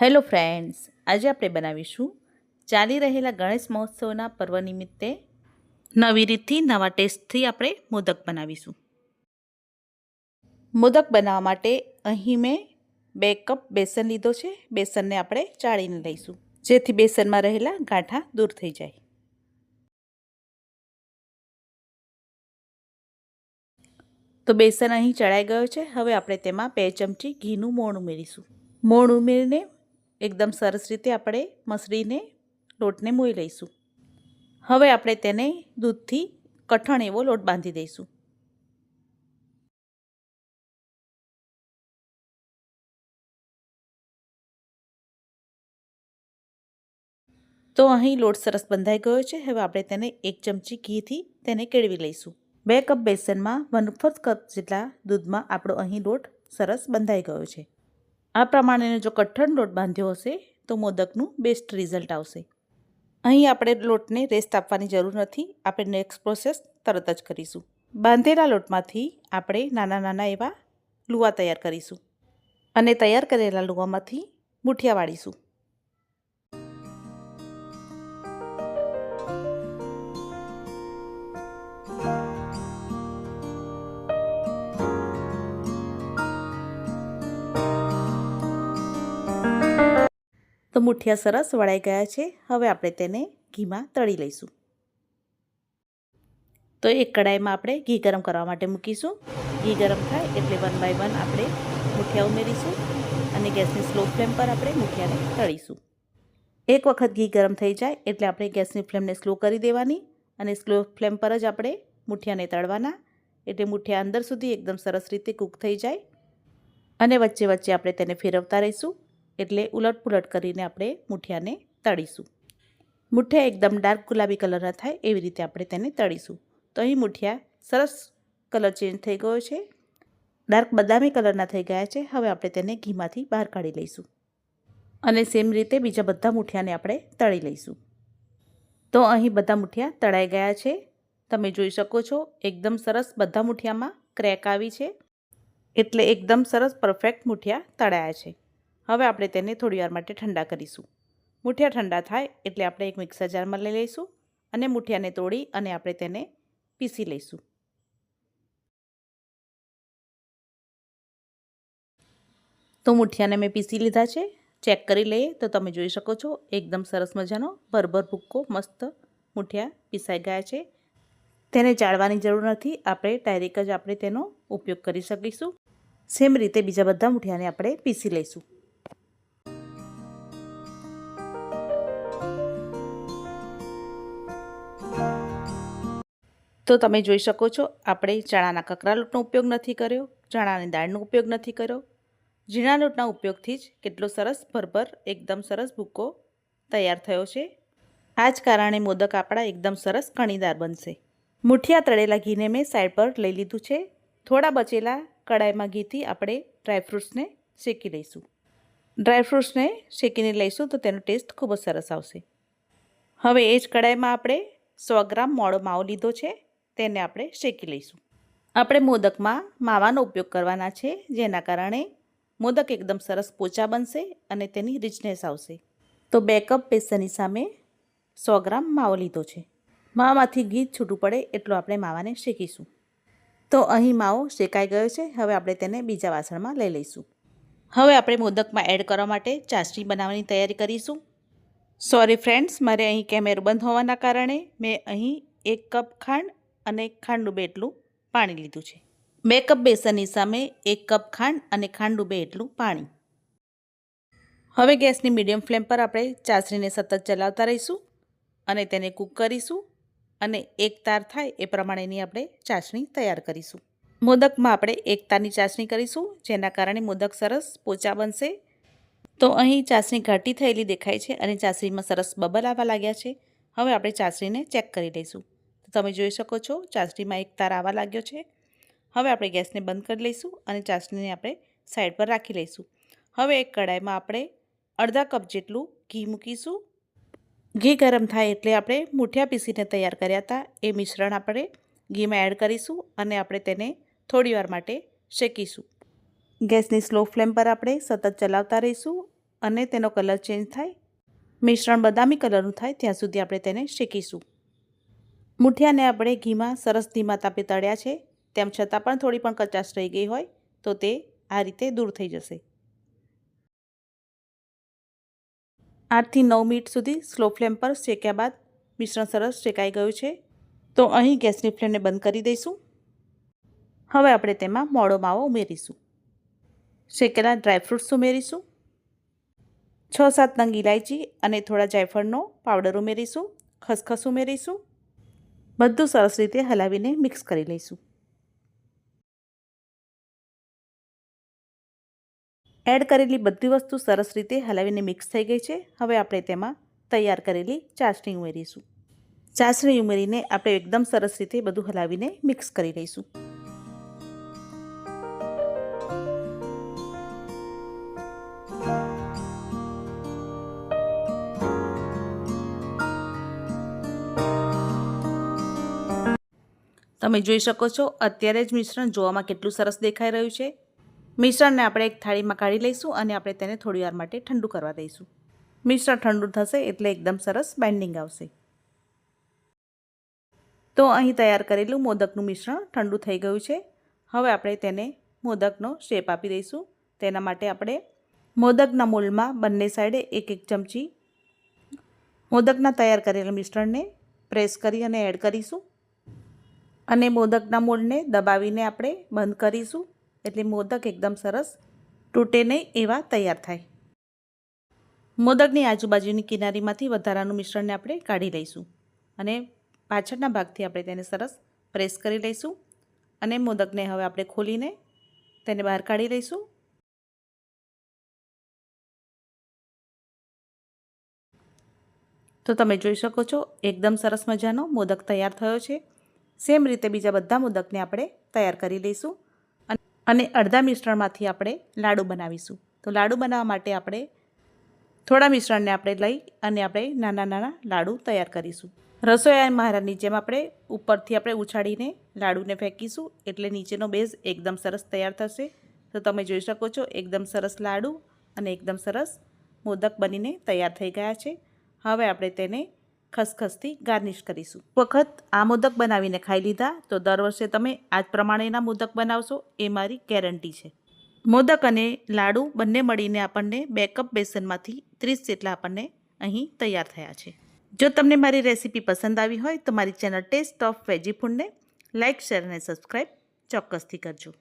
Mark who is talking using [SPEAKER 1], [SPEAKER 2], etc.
[SPEAKER 1] Hello friends, આજે આપણે બનાવીશું ચાલી રહેલા ગણેશ મહોત્સવના પર્વ નિમિત્તે નવી રીતથી નવા ટેસ્ટથી આપણે મોદક બનાવીશું. મોદક બનાવવા માટે અહીં મેં બે કપ બેસન લીધો છે, બેસનને આપણે ચાળીને લઈશું. જેથી બેસનમાં રહેલા ગાંઠા દૂર થઈ જાય. તો બેસન અહીં ચડાઈ ગયો છે, હવે આપણે તેમાં બે ચમચી ઘીનું મોણ ઉમેરીશું. મોણ ઉમેરીને એકદમ સરસ રીતે આપણે મસળીને લોટને મોઈ લઈશું. હવે આપણે તેને દૂધથી કઠણ એવો લોટ બાંધી દઈશું. તો અહીં લોટ સરસ બંધાઈ ગયો છે. હવે આપણે તેને એક ચમચી ઘીથી તેને કેળવી લઈશું. બે કપ બેસનમાં વન ફોર્થ કપ જેટલા દૂધમાં આપણો અહીં લોટ સરસ બંધાઈ ગયો છે. આ પ્રમાણેનો જો કઠણ લોટ બાંધ્યો હશે, તો મોદકનું બેસ્ટ રિઝલ્ટ આવશે. અહીં આપણે લોટને રેસ્ટ આપવાની જરૂર નથી. આપણે નેક્સ્ટ પ્રોસેસ તરત જ કરીશું. બાંધેલા લોટમાંથી આપણે નાના નાના એવા લુવા તૈયાર કરીશું. અને તૈયાર કરેલા લુવામાંથી મુઠિયા વાળીશું. તો મુઠિયા સરસ વળાઈ ગયા છે. હવે આપણે તેને ઘીમાં તળી લઈશું. તો એક કડાઈમાં આપણે ઘી ગરમ કરવા માટે મૂકીશું. ઘી ગરમ થાય એટલે વન બાય વન આપણે મુઠિયા ઉમેરીશું અને ગેસની સ્લો ફ્લેમ પર આપણે મુઠિયાને તળીશું. એક વખત ઘી ગરમ થઈ જાય એટલે આપણે ગેસની ફ્લેમને સ્લો કરી દેવાની અને સ્લો ફ્લેમ પર જ આપણે મુઠિયાને તળવાના એટલે મુઠિયા અંદર સુધી એકદમ સરસ રીતે કૂક થઈ જાય. અને વચ્ચે વચ્ચે આપણે તેને ફેરવતા રહીશું. એટલે ઉલટ પુલટ કરીને આપણે મુઠિયાને તળીશું. મુઠિયા એકદમ ડાર્ક ગુલાબી કલરના થાય એવી રીતે આપણે તેને તળીશું. તો અહીં મુઠિયા સરસ કલર ચેન્જ થઈ ગયો છે. ડાર્ક બદામી કલરના થઈ ગયા છે. હવે આપણે તેને ઘીમાંથી બહાર કાઢી લઈશું. અને સેમ રીતે બીજા બધા મુઠિયાને આપણે તળી લઈશું. તો અહીં બધા મુઠિયા તળાઈ ગયા છે. તમે જોઈ શકો છો, એકદમ સરસ બધા મુઠિયામાં ક્રેક આવી છે. એટલે એકદમ સરસ પરફેક્ટ મુઠિયા તળાયા છે. હવે આપણે તેને થોડી વાર માટે ઠંડા કરીશું. મૂઠિયા ઠંડા થાય એટલે આપણે એક મિક્સર જારમાં લઈ લઈશું અને મૂઠિયાને તોડી અને આપણે તેને પીસી લઈશું. તો મૂઠિયાને મેં પીસી લીધા છે. ચેક કરી લઈએ તો તમે જોઈ શકો છો, એકદમ સરસ મજાનો ભરભર ભૂક્કો મસ્ત મૂઠિયા પીસાઈ ગયા છે. તેને ચાળવાની જરૂર નથી, આપણે ડાયરેક્ટ જ આપણે તેનો ઉપયોગ કરી શકીશું. સેમ રીતે બીજા બધા મૂઠિયાને આપણે પીસી લઈશું. તો તમે જોઈ શકો છો, આપણે ચણાના કકરા લોટનો ઉપયોગ નથી કર્યો, ચણાની દાળનો ઉપયોગ નથી કર્યો. ઝીણા લોટના ઉપયોગથી જ કેટલો સરસ ભરભર, એકદમ સરસ ભૂકો તૈયાર થયો છે. આ જ કારણે મોદક આપણા એકદમ સરસ કણીદાર બનશે. મુઠિયા તળેલા ઘીને મેં સાઈડ પર લઈ લીધું છે. થોડા બચેલા કડાઈમાં ઘીથી આપણે ડ્રાયફ્રૂટ્સને શેકી લઈશું. ડ્રાયફ્રૂટ્સને શેકીને લઈશું તો તેનો ટેસ્ટ ખૂબ જ સરસ આવશે. હવે એ જ કડાઈમાં આપણે સો ગ્રામ મોળો માવો લીધો છે. તેને આપણે શેકી લઈશું. આપણે મોદકમાં માવાનો ઉપયોગ કરવાના છે, જેના કારણે મોદક એકદમ સરસ પોચા બનશે અને તેની રિચનેસ આવશે. તો બે કપ બેસનની સામે સો ગ્રામ માવો લીધો છે. માવામાંથી ઘી છૂટું પડે એટલું આપણે માવાને શેકીશું. તો અહીં માવો શેકાઈ ગયો છે, હવે આપણે તેને બીજા વાસણમાં લઈ લઈશું. હવે આપણે મોદકમાં એડ કરવા માટે ચાસણી બનાવવાની તૈયારી કરીશું. સોરી ફ્રેન્ડ્સ મારે અહીં કેમેરો બંધ હોવાના કારણે મેં અહીં એક કપ ખાંડ અને ખાંડ ડૂબે એટલું પાણી લીધું છે. બે કપ બેસનની સામે એક કપ ખાંડ અને ખાંડ ડૂબે એટલું પાણી. હવે ગેસની મીડિયમ ફ્લેમ પર આપણે ચાસણીને સતત ચલાવતા રહીશું અને તેને કૂક કરીશું અને એક તાર થાય એ પ્રમાણેની આપણે ચાસણી તૈયાર કરીશું. મોદકમાં આપણે એક તારની ચાસણી કરીશું, જેના કારણે મોદક સરસ પોચા બનશે. તો અહીં ચાસણી ઘાટી થયેલી દેખાય છે અને ચાસણીમાં સરસ બબલ આવવા લાગ્યા છે. હવે આપણે ચાસણીને ચેક કરી લઈશું. તમે જોઈ શકો છો, ચાસણીમાં એક તાર આવવા લાગ્યો છે. હવે આપણે ગેસને બંધ કરી લઈશું અને ચાસણીને આપણે સાઈડ પર રાખી લઈશું. હવે એક કડાઈમાં આપણે અડધા કપ જેટલું ઘી મૂકીશું. ઘી ગરમ થાય એટલે આપણે મૂઠિયા પીસીને તૈયાર કર્યા હતા. એ મિશ્રણ આપણે ઘીમાં એડ કરીશું અને આપણે તેને થોડીવાર માટે શેકીશું. ગેસની સ્લો ફ્લેમ પર આપણે સતત ચલાવતા રહીશું અને તેનો કલર ચેન્જ થાય. મિશ્રણ બદામી કલરનું થાય ત્યાં સુધી આપણે તેને શેકીશું. મુઠિયાને આપણે ઘીમાં સરસ ધીમા તાપે તળ્યા છે, તેમ છતાં પણ થોડી પણ કચાશ રહી ગઈ હોય, તો તે આ રીતે દૂર થઈ જશે. આઠથી નવ મિનિટ સુધી સ્લો ફ્લેમ પર શેક્યા બાદ મિશ્રણ સરસ શેકાઈ ગયું છે, તો અહીં ગેસની ફ્લેમને બંધ કરી દઈશું. હવે આપણે તેમાં મોડો માવો ઉમેરીશું. શેકેલા ડ્રાયફ્રૂટ્સ ઉમેરીશું. છ સાત નંગ ઇલાયચી અને થોડા જાયફળનો પાવડર ઉમેરીશું, ખસખસ ઉમેરીશું. બધું સરસ રીતે હલાવીને મિક્સ કરી લઈશું. એડ કરેલી બધી વસ્તુ સરસ રીતે હલાવીને મિક્સ થઈ ગઈ છે. હવે આપણે તેમાં તૈયાર કરેલી ચાસણી ઉમેરીશું. ચાસણી ઉમેરીને આપણે એકદમ સરસ રીતે બધું હલાવીને મિક્સ કરી લઈશું. તમે જોઈ શકો છો, અત્યારે જ મિશ્રણ જોવામાં કેટલું સરસ દેખાઈ રહ્યું છે. મિશ્રણને આપણે એક થાળીમાં કાઢી લઈશું અને આપણે તેને થોડી વાર માટે ઠંડુ કરવા દઈશું. મિશ્રણ ઠંડુ થશે એટલે એકદમ સરસ બાઇન્ડિંગ આવશે. તો અહીં તૈયાર કરેલું મોદકનું મિશ્રણ ઠંડુ થઈ ગયું છે. હવે આપણે તેને મોદકનો શેપ આપી દઈશું. તેના માટે આપણે મોદકના મોલમાં બંને સાઈડે એક એક ચમચી મોદકના તૈયાર કરેલા મિશ્રણને પ્રેસ કરી અને એડ કરીશું. અને મોદકના મૂળને દબાવીને આપણે બંધ કરીશું. એટલે મોદક એકદમ સરસ તૂટે નહીં એવા તૈયાર થાય. મોદકની આજુબાજુની કિનારીમાંથી વધારાનું મિશ્રણને આપણે કાઢી લઈશું અને પાછળના ભાગથી આપણે તેને સરસ પ્રેસ કરી લઈશું અને મોદકને હવે આપણે ખોલીને તેને બહાર કાઢી લઈશું. તો તમે જોઈ શકો છો, એકદમ સરસ મજાનો મોદક તૈયાર થયો છે. સેમ રીતે બીજા બધા મોદકને આપણે તૈયાર કરી લઈશું. અને અડધા મિશ્રણમાંથી આપણે લાડુ બનાવીશું. તો લાડુ બનાવવા માટે આપણે થોડા મિશ્રણને આપણે લઈ અને આપણે નાના નાના લાડુ તૈયાર કરીશું. રસોઈ મહારાજની જેમ આપણે ઉપરથી આપણે ઉછાળીને લાડુને ફેંકીશું. એટલે નીચેનો બેઝ એકદમ સરસ તૈયાર થશે. તો તમે જોઈ શકો છો, એકદમ સરસ લાડુ અને એકદમ સરસ મોદક બનીને તૈયાર થઈ ગયા છે. હવે આપણે તેને ખસખસથી ગાર્નિશ કરીશું. વખત આ મોદક બનાવીને ખાઈ લીધા તો દર વર્ષે તમે આ જ પ્રમાણેના મોદક બનાવશો એ મારી ગેરંટી છે. મોદક અને લાડુ બંને મળીને આપણને બે કપ બેસનમાંથી ત્રીસ જેટલા આપણને અહીં તૈયાર થયા છે. જો તમને મારી રેસીપી પસંદ આવી હોય તો મારી ચેનલ ટેસ્ટ ઓફ વેજી ફૂડને લાઇક શેર અને સબસ્ક્રાઈબ ચોક્કસથી કરજો.